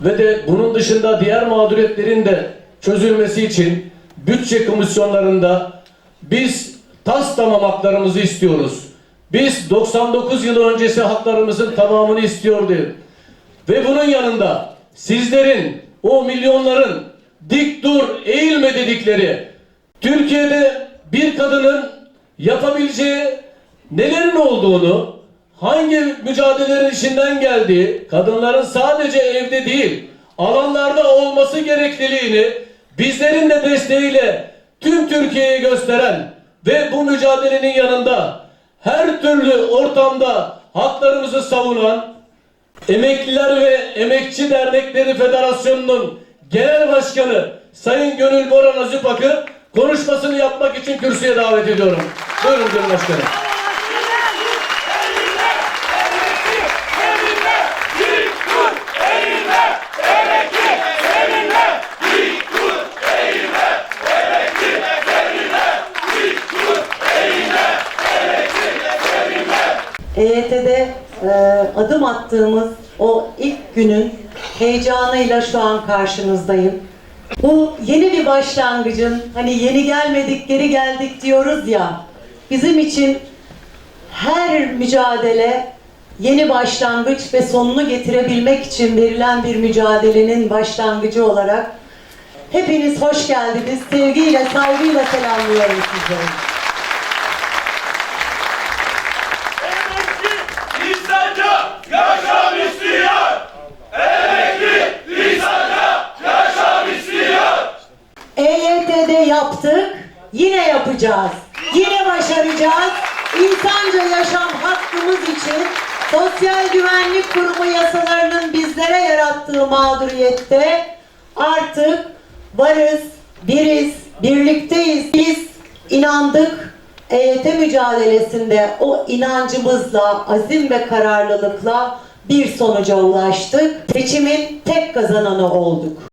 ve de bunun dışında diğer mağduriyetlerin de çözülmesi için bütçe komisyonlarında biz tas tamam haklarımızı istiyoruz. Biz 99 yıl öncesi haklarımızın tamamını istiyordu. Ve bunun yanında sizlerin, o milyonların dik dur, eğilme dedikleri Türkiye'de bir kadının yapabileceği nelerin olduğunu, hangi mücadelelerin içinden geldiği, kadınların sadece evde değil, alanlarda olması gerekliliğini bizlerin de desteğiyle tüm Türkiye'ye gösteren ve bu mücadelenin yanında her türlü ortamda haklarımızı savunan Emekliler ve Emekçi Dernekleri Federasyonu'nun Genel Başkanı Sayın Gönül Boran Azıpak'ı konuşmasını yapmak için kürsüye davet ediyorum. Buyurun Gönül Başkanım. EYT'de e, adım attığımız o ilk günün heyecanıyla şu an karşınızdayım. Bu yeni bir başlangıcın, hani yeni gelmedik geri geldik diyoruz ya, bizim için her mücadele yeni başlangıç ve sonunu getirebilmek için verilen bir mücadelenin başlangıcı olarak hepiniz hoş geldiniz. Sevgiyle, saygıyla selamlıyorum sizleri. Emekli insanca yaşam istiyor. Emekli insanca yaşam istiyor. EYT'de yaptık, yine yapacağız. Yine başaracağız. İnsanca yaşam hakkımız için Sosyal Güvenlik Kurumu yasalarının bizlere yarattığı mağduriyette artık varız, biriz, birlikteyiz. Biz inandık. EYT mücadelesinde o inancımızla, azim ve kararlılıkla bir sonuca ulaştık. Seçimin tek kazananı olduk.